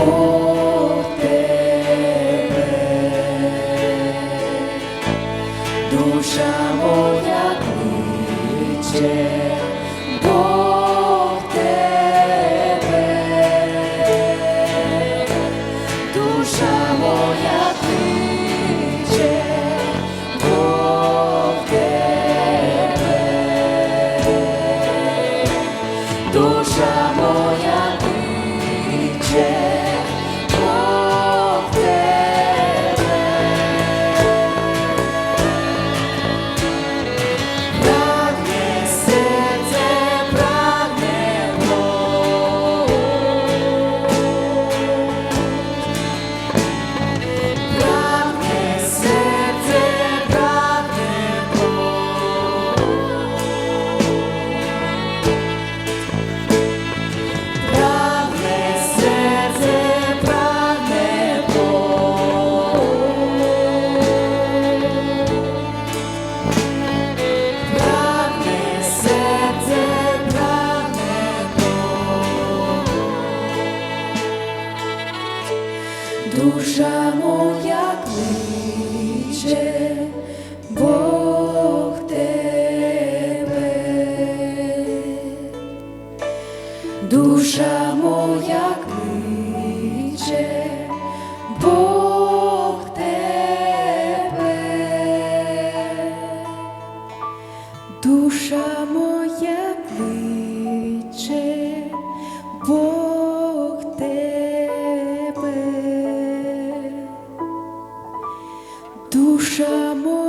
Бог тебе, душа моя кличе, Бог тебе, душа моя кличе, Бог тебе, душа моя кличе. душа моя кличе, Бог тебе, душа моя душа моя кличе, Бог. 沙漠